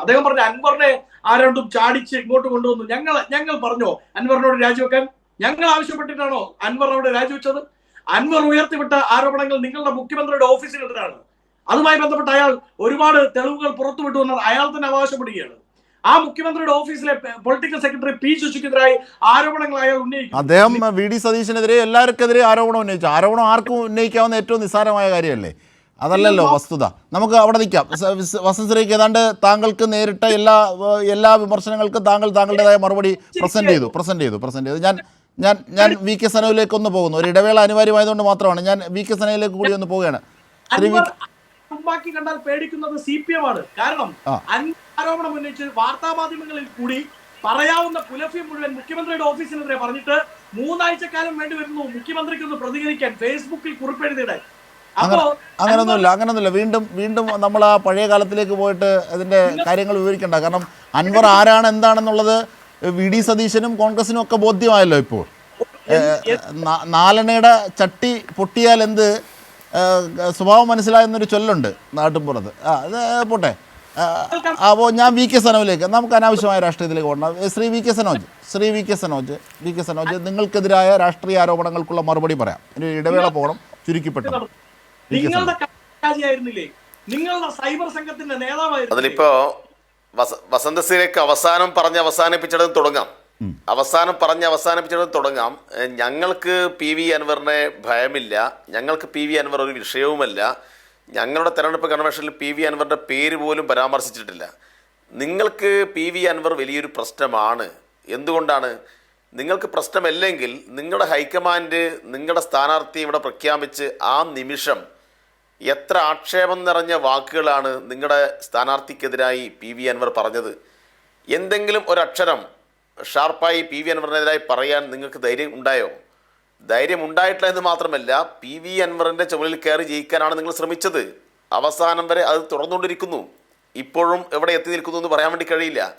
അദ്ദേഹം പറഞ്ഞു അൻവറിനെ ആരോണ്ടും ചാടിച്ച് ഇങ്ങോട്ട് കൊണ്ടുവന്നു. ഞങ്ങൾ ഞങ്ങൾ പറഞ്ഞോ അൻവറിനോട് രാജിവെക്കാൻ? ഞങ്ങൾ ആവശ്യപ്പെട്ടിട്ടാണോ അൻവർ അവിടെ രാജിവെച്ചത്? അൻവർ ഉയർത്തിവിട്ട ആരോപണങ്ങൾ നിങ്ങളുടെ മുഖ്യമന്ത്രിയുടെ ഓഫീസിനെതിരാണ്. അതുമായി ബന്ധപ്പെട്ട് അയാൾ ഒരുപാട് തെളിവുകൾ പുറത്തുവിട്ടു വന്നാൽ അയാൾ തന്നെ അവകാശപ്പെടുകയാണ്. ആ മുഖ്യമന്ത്രിയുടെ ഓഫീസിലെ പൊളിറ്റിക്കൽ സെക്രട്ടറി പി ശശിക്കെതിരായി ആരോപണങ്ങൾ അയാൾ ഉന്നയിക്കും. അദ്ദേഹം വി ഡി സതീശനെതിരെ എല്ലാവർക്കെതിരെ ആരോപണം ഉന്നയിച്ചു. ആരോപണം ആർക്കും ഉന്നയിക്കാവുന്ന ഏറ്റവും നിസ്സാരമായ കാര്യമല്ലേ? അതല്ലല്ലോ വസ്തുത. നമുക്ക് അവിടെ നിൽക്കാം. വസന്തശ്രീക്ക് ഏതാണ്ട് താങ്കൾക്ക് നേരിട്ട എല്ലാ എല്ലാ വിമർശനങ്ങൾക്കും താങ്കൾ താങ്കളുടേതായ മറുപടി പ്രസന്റ് ചെയ്തു പ്രസന്റ് ചെയ്തു പ്രസന്റ് ചെയ്തു. ഞാൻ ഞാൻ ഞാൻ വി കെ സനോയിലേക്ക് ഒന്ന് പോകുന്നു. ഒരു ഇടവേള അനിവാര്യമായതുകൊണ്ട് മാത്രമാണ്. ഞാൻ വി കെ സനയിലേക്ക് കൂടി ഒന്ന് പോവുകയാണ്. കണ്ടാൽ പേടിക്കുന്നത് സി പി എം ആണ്. കാരണം ആരോപണം ഉന്നയിച്ച് വാർത്താമാധ്യമങ്ങളിൽ കൂടി പറയാവുന്ന പുലഫി മുഴുവൻ മുഖ്യമന്ത്രിയുടെ ഓഫീസിനെതിരെ പറഞ്ഞിട്ട് മൂന്നാഴ്ചക്കാലം വേണ്ടി വരുന്നു മുഖ്യമന്ത്രിക്ക് ഒന്ന് പ്രതികരിക്കാൻ ഫേസ്ബുക്കിൽ കുറിപ്പെഴുതിയിടാൻ അപ്പോ അങ്ങനൊന്നുമില്ല അങ്ങനൊന്നുമില്ല. വീണ്ടും വീണ്ടും നമ്മൾ ആ പഴയ കാലത്തിലേക്ക് പോയിട്ട് അതിന്റെ കാര്യങ്ങൾ വിവരിക്കണ്ട. കാരണം അൻവർ ആരാണ് എന്താണെന്നുള്ളത് വി ഡി സതീശനും കോൺഗ്രസിനും ഒക്കെ ബോധ്യമായല്ലോ ഇപ്പോൾ. നാലണയുടെ ചട്ടി പൊട്ടിയാൽ എന്ത്? സ്വഭാവം മനസ്സിലായെന്നൊരു ചൊല്ലുണ്ട് നാട്ടിൻപുറത്ത്. ആ അത് പോട്ടെ. അപ്പോൾ ഞാൻ വി കെ സനോജിലേക്ക് നമുക്ക് അനാവശ്യമായ രാഷ്ട്രീയത്തിലേക്ക് പോകണം Shri V K Sanoj Shri V K Sanoj V K Sanoj നിങ്ങൾക്കെതിരായ രാഷ്ട്രീയ ആരോപണങ്ങൾക്കുള്ള മറുപടി പറയാം. ഒരു ഇടവേള പോകണം ചുരുക്കിപ്പെട്ടു. നിങ്ങളുടെ കാര്യായിരുന്നില്ലേ? നിങ്ങളുടെ സൈബർ സംഘത്തിന്റെ നേതാവായിരുന്നു അതിലിപ്പോ വസന്ത സിലേക്ക് അവസാനം പറഞ്ഞ് അവസാനിപ്പിച്ചിടത്ത് തുടങ്ങാം. അവസാനം പറഞ്ഞ് അവസാനിപ്പിച്ചിടത്ത് തുടങ്ങാം. ഞങ്ങൾക്ക് പി വി അൻവറിനെ ഭയമില്ല. ഞങ്ങൾക്ക് പി വി അൻവർ ഒരു വിഷയവുമല്ല. ഞങ്ങളുടെ തെരഞ്ഞെടുപ്പ് കൺവെൻഷനിൽ പി വി അൻവറിന്റെ പേര് പോലും പരാമർശിച്ചിട്ടില്ല. നിങ്ങൾക്ക് പി വി അൻവർ വലിയൊരു പ്രശ്നമാണ്. എന്തുകൊണ്ടാണ്? നിങ്ങൾക്ക് പ്രശ്നമല്ലെങ്കിൽ നിങ്ങളുടെ ഹൈക്കമാൻഡ് നിങ്ങളുടെ സ്ഥാനാർത്ഥി ഇവിടെ പ്രഖ്യാപിച്ച് ആ നിമിഷം എത്ര ആക്ഷേപം നിറഞ്ഞ വാക്കുകളാണ് നിങ്ങളുടെ സ്ഥാനാർത്ഥിക്കെതിരായി പി വി അൻവർ പറഞ്ഞത്? എന്തെങ്കിലും ഒരക്ഷരം ഷാർപ്പായി പി വി അൻവറിനെതിരായി പറയാൻ നിങ്ങൾക്ക് ധൈര്യം ഉണ്ടായോ? ധൈര്യം ഉണ്ടായിട്ടില്ല എന്ന് മാത്രമല്ല പി വി അൻവറിന്റെ ചുമലിൽ കയറി ജയിക്കാനാണ് നിങ്ങൾ ശ്രമിച്ചത്. അവസാനം വരെ അത് തുടർന്നുകൊണ്ടിരിക്കുന്നു. ഇപ്പോഴും എവിടെ എത്തി നിൽക്കുന്നു എന്ന് പറയാൻ വേണ്ടി കഴിയില്ല.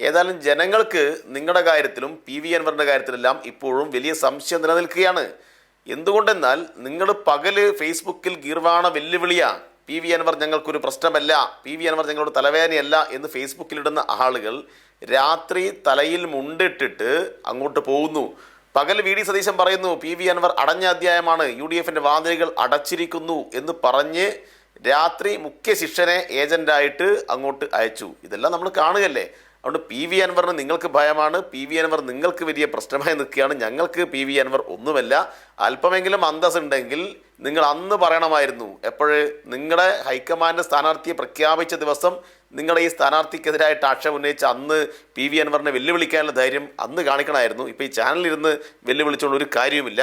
ഏതായാലും ജനങ്ങൾക്ക് നിങ്ങളുടെ കാര്യത്തിലും പി വി അൻവറിന്റെ കാര്യത്തിലെല്ലാം ഇപ്പോഴും വലിയ സംശയം നിലനിൽക്കുകയാണ്. എന്തുകൊണ്ടെന്നാൽ നിങ്ങൾ പകൽ ഫേസ്ബുക്കിൽ ഗീർവാണ വെല്ലുവിളിയാണ് പി വി അൻവർ ഞങ്ങൾക്കൊരു പ്രശ്നമല്ല. പി വി അൻവർ ഞങ്ങളുടെ തലവേദനയല്ല എന്ന് ഫേസ്ബുക്കിലിടുന്ന ആളുകൾ രാത്രി തലയിൽ മുണ്ടിട്ടിട്ട് അങ്ങോട്ട് പോകുന്നു. പകൽ വി ഡി സതീശൻ പറയുന്നു പി വി അൻവർ അടഞ്ഞ അധ്യായമാണ്. യു ഡി എഫിന്റെ വാതിലുകൾ അടച്ചിരിക്കുന്നു എന്ന് പറഞ്ഞ് രാത്രി മുഖ്യ ശിഷ്യനെ ഏജന്റായിട്ട് അങ്ങോട്ട് അയച്ചു. ഇതെല്ലാം നമ്മൾ കാണുകയല്ലേ? അതുകൊണ്ട് പി വി അൻവറിന് നിങ്ങൾക്ക് ഭയമാണ് പി വി അൻവർ നിങ്ങൾക്ക് വലിയ പ്രശ്നമായി നിൽക്കുകയാണ്. ഞങ്ങൾക്ക് പി വി അൻവർ ഒന്നുമല്ല. അല്പമെങ്കിലും അന്തസ് ഉണ്ടെങ്കിൽ നിങ്ങൾ അന്ന് പറയണമായിരുന്നു എപ്പോഴ് നിങ്ങളുടെ ഹൈക്കമാൻഡ് സ്ഥാനാർത്ഥിയെ പ്രഖ്യാപിച്ച ദിവസം നിങ്ങളുടെ ഈ സ്ഥാനാർത്ഥിക്കെതിരായിട്ട് ആക്ഷേപം ഉന്നയിച്ച അന്ന് പി വി അൻവറിനെ വെല്ലുവിളിക്കാനുള്ള ധൈര്യം അന്ന് കാണിക്കണമായിരുന്നു. ഇപ്പോൾ ഈ ചാനലിൽ ഇരുന്ന് വെല്ലുവിളിച്ചുകൊണ്ട് ഒരു കാര്യവുമില്ല.